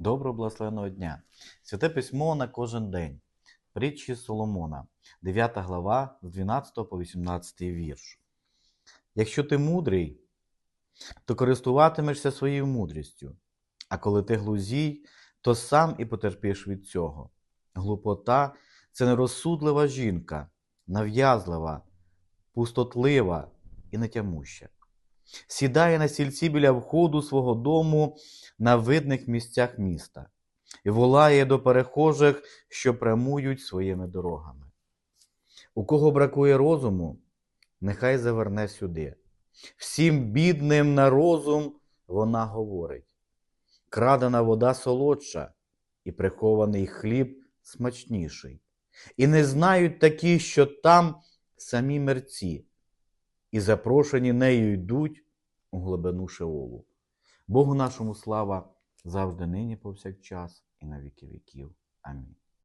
Доброго благословеного дня. Святе письмо на кожен день. Притчі Соломона, 9 глава, з 12 по 18 вірш. Якщо ти мудрий, то користуватимешся своєю мудрістю, а коли ти глузій, то сам і потерпиш від цього. Глупота це нерозсудлива жінка, нав'язлива, пустотлива і нетямуща. Сідає на стільці біля входу свого дому на видних місцях міста і волає до перехожих, що прямують своїми дорогами. У кого бракує розуму, нехай заверне сюди. Всім бідним на розум вона говорить. Крадена вода солодша, і прихований хліб смачніший. І не знають такі, що там самі мерці, і запрошені нею йдуть у глибину Шеолу. Богу нашому слава завжди нині повсякчас і на віки віків. Амінь.